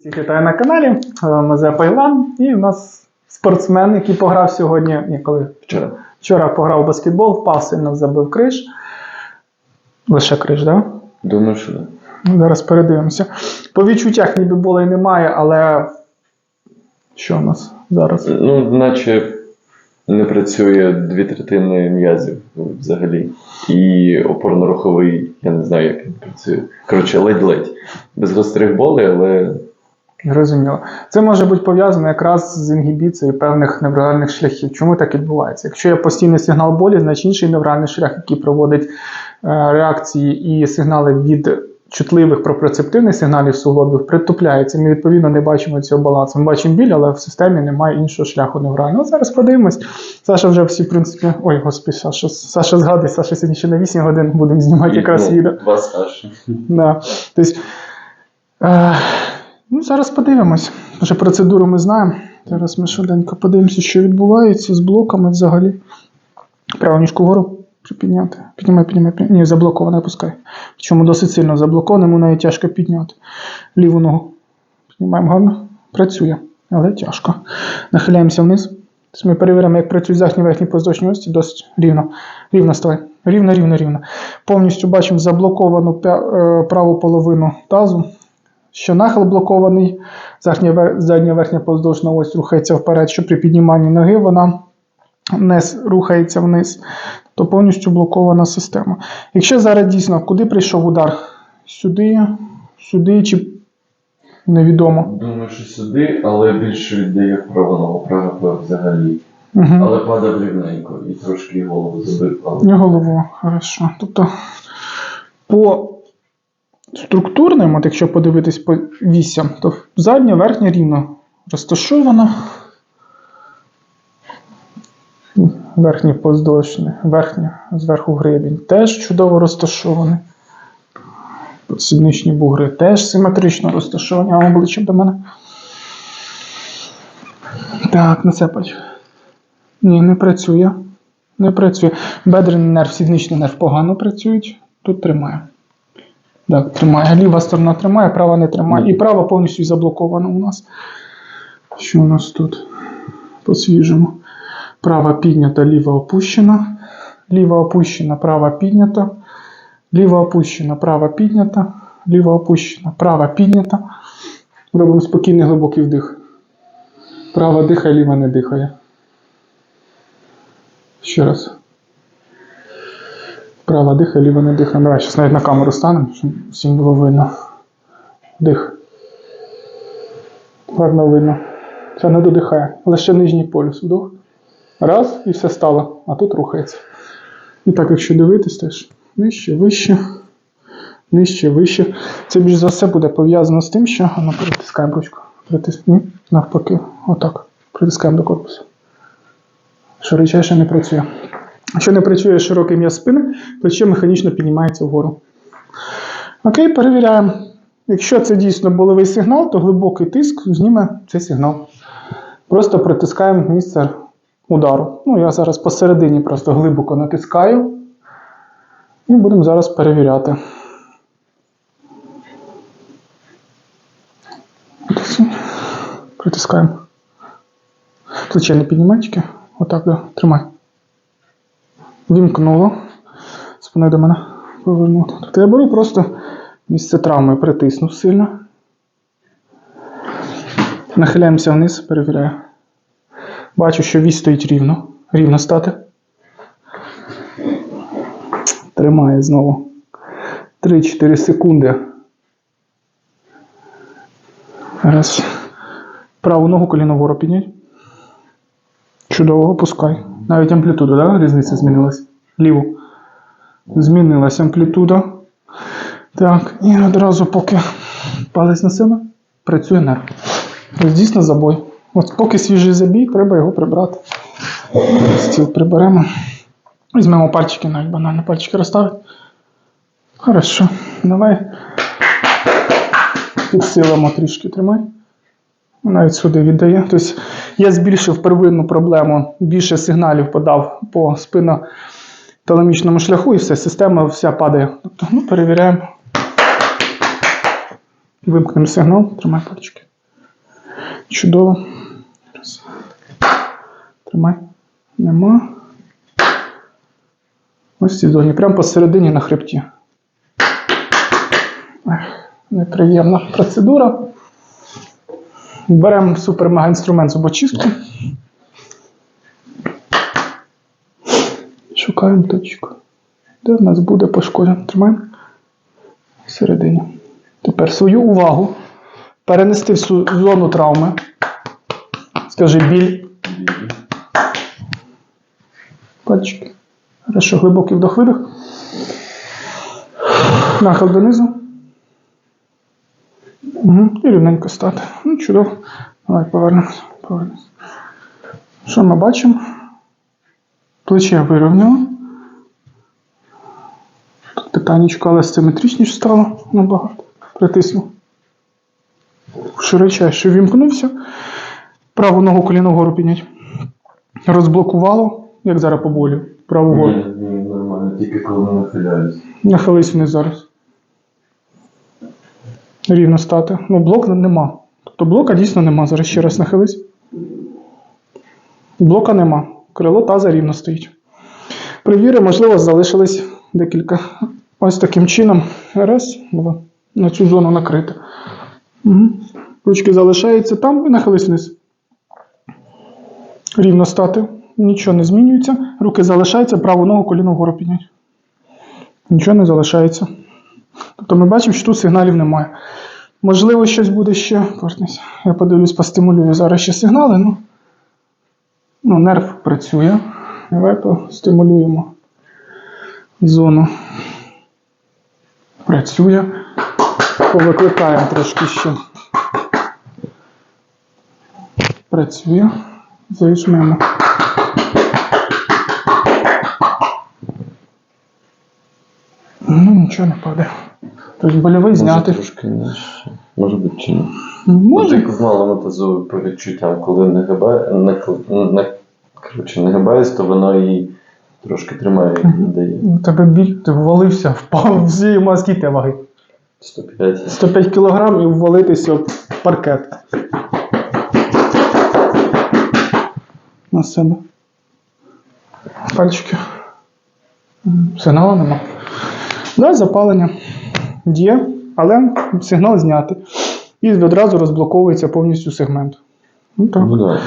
Всіх вітаю на каналі. Мазе Пайлан. І у нас спортсмен, який пограв сьогодні. Ні, коли Вчора. вчора пограв у баскетбол, впав сильно забив криш. Лише криш, так? Думаю, що да. Да? Зараз передивимося. По відчуттях ніби болей немає, але що у нас зараз? Ну, наче не працює дві третини м'язів взагалі. І опорно-руховий, я не знаю, як він працює. Коротше, ледь-ледь. Без гострих болей, але Зрозуміло. Це може бути пов'язано якраз з інгібіцією певних невральних шляхів. Чому так відбувається? Якщо є постійний сигнал болі, значить інший невральний шлях, який проводить е, реакції і сигнали від чутливих пропрецептивних сигналів суглобів, притупляється. Ми відповідно не бачимо цього балансу. Ми бачимо біль, але в системі немає іншого шляху неврального. Зараз подивимось. Саша вже всі, в принципі. Ой, господи, Саша, Саша згадує, Саша сьогодні ще на 8 годин будемо знімати якраз відео. вас аж. Да. Тобто, е, ну, зараз подивимось. Вже процедуру ми знаємо. Зараз ми швиденько подивимося, що відбувається з блоками взагалі. Праву ніжку вгору припідняти. Піднімай, піднімай, піднімай. Ні, заблоковано, опускай. Причому досить сильно заблоковано, йому навіть тяжко підняти. Ліву ногу. Піднімаємо гарно. Працює, але тяжко. Нахиляємося вниз. Тобто ми перевіряємо, як працюють захні верхні поздовжні ості, досить рівно. Рівно ставай. Рівно, рівно, рівно. Повністю бачимо заблоковану е, праву половину тазу. Що нахил блокований, задня, верхня поздовжна ось рухається вперед, що при підніманні ноги вона не рухається вниз, то повністю блокована система. Якщо зараз дійсно куди прийшов удар? Сюди, сюди чи невідомо. Думаю, що сюди, але більше віддає вправо ногу, право взагалі. Угу. Але падав рівненько і трошки голову забив. Але... Голову, хорошо. Тобто по структурним, от якщо подивитись по вісям, то задня, верхня рівно розташована. Верхній поздовжний, верхня зверху гребінь теж чудово розташований. Сідничні бугри теж симетрично розташовані, а обличчям до мене. Так, насипать. Ні, не працює. Не працює. Бедрений нерв, сідничний нерв погано працюють. Тут тримає. Так, тримає. Ліва сторона тримає, права не тримає. І права повністю заблокована у нас. Що у нас тут? По-свіжому. Права піднята, ліва опущена. Ліва опущена, права піднята. Ліва опущена, права піднята. Ліва опущена, права піднята. Робимо спокійний глибокий вдих. Права дихає, ліва не дихає. Ще раз. Права дихає, ліва не дихає. Давай, зараз навіть на камеру станемо, щоб всім було видно. Дих. Гарно видно. Це не додихає. Лише нижній полюс. Вдох. Раз і все стало. А тут рухається. І так, якщо дивитись, теж нижче, вище, нижче, вище. Це більш за все буде пов'язано з тим, що. Ну, притискаємо ручку. Притис... Ні, навпаки. Отак. Притискаємо до корпусу. Широчайше не працює. Якщо не працює широкий м'яз спини, плече механічно піднімається вгору. Окей, перевіряємо. Якщо це дійсно болевий сигнал, то глибокий тиск зніме цей сигнал. Просто притискаємо місце удару. Ну, я зараз посередині просто глибоко натискаю. І будемо зараз перевіряти. Притискаємо. Плече не піднімай. Отак, да. тримай. Вімкнуло. Спиною до мене повернути. Тобто я беру просто місце травми, притисну сильно. Нахиляємося вниз, перевіряю. Бачу, що вісь стоїть рівно. Рівно стати. Тримає знову. 3-4 секунди. Раз. Праву ногу коліно вгору піднять. Чудово, опускай. Навіть амплітуда, да? Різниця змінилась. Ліву. Змінилась амплітуда. Так, і одразу, поки палець на себе, працює нерв. Ось дійсно забой. От поки свіжий забій, треба його прибрати. Стіл приберемо. Візьмемо пальчики, навіть банально пальчики розставити. Хорошо. Давай. Підсилимо трішки тримай. Навіть сюди віддає. Тобто я збільшив первинну проблему, більше сигналів подав по спиноталамічному шляху, і все, система вся падає. Тобто, ну, перевіряємо. Вимкнемо сигнал, тримай пальчики. Чудово. Раз. Тримай. Нема. Ось в цій зоні. Прямо посередині на хребті. Ех, неприємна процедура. Беремо супер-мега-інструмент зубочистку. Шукаємо точку. Де в нас буде пошкоджено? Тримаємо. Всередині. Тепер свою увагу перенести в зону травми. Скажи біль. Пальчики. Хорошо, глибокий вдох видох. Нахил донизу. Угу. І рівненько стати. Ну, чудово. Давай повернемось. повернемось. Що ми бачимо? Плече вирівняло. Тут питаннячко, але симетричніше стало набагато. Притиснув. Широчайше вімкнувся. Праву ногу коліно вгору піднять. Розблокувало, як зараз по болю. Праву Ні, гору. ні, нормально, тільки коли не нахиляюсь. Нахились вниз зараз. Рівно стати. Ну, блок нема. Тобто блока дійсно нема. Зараз ще раз нахились. Блока нема. Крило таза рівно стоїть. Перевіри, можливо, залишилось декілька. Ось таким чином. Раз, два. На цю зону накрити. Угу. Ручки залишаються там і нахились вниз. Рівно стати. Нічого не змінюється. Руки залишаються, праву ногу коліно вгору підняти. Нічого не залишається. Тобто ми бачимо, що тут сигналів немає. Можливо, щось буде ще. Я подивлюсь, постимулюю зараз ще сигнали. Ну, ну нерв працює. Давай постимулюємо зону. Працює. Повикликаємо трошки ще. Працює. Зажмемо. Нічого не падає. Тобто больовий Може, зняти. трошки нижче. Може бути чи ні. Може. Як в малому тазу по відчуттям, коли не, не, коротше, нагибаюсь, то воно і трошки тримає і дає. У тебе біль, ти ввалився, впав всі мозки те ваги. 105. 105 кг і ввалитися в паркет. На себе. Пальчики. М, Сигналу нема. Да, запалення є, але сигнал знятий. І відразу розблоковується повністю сегмент. Ну так. Ну да.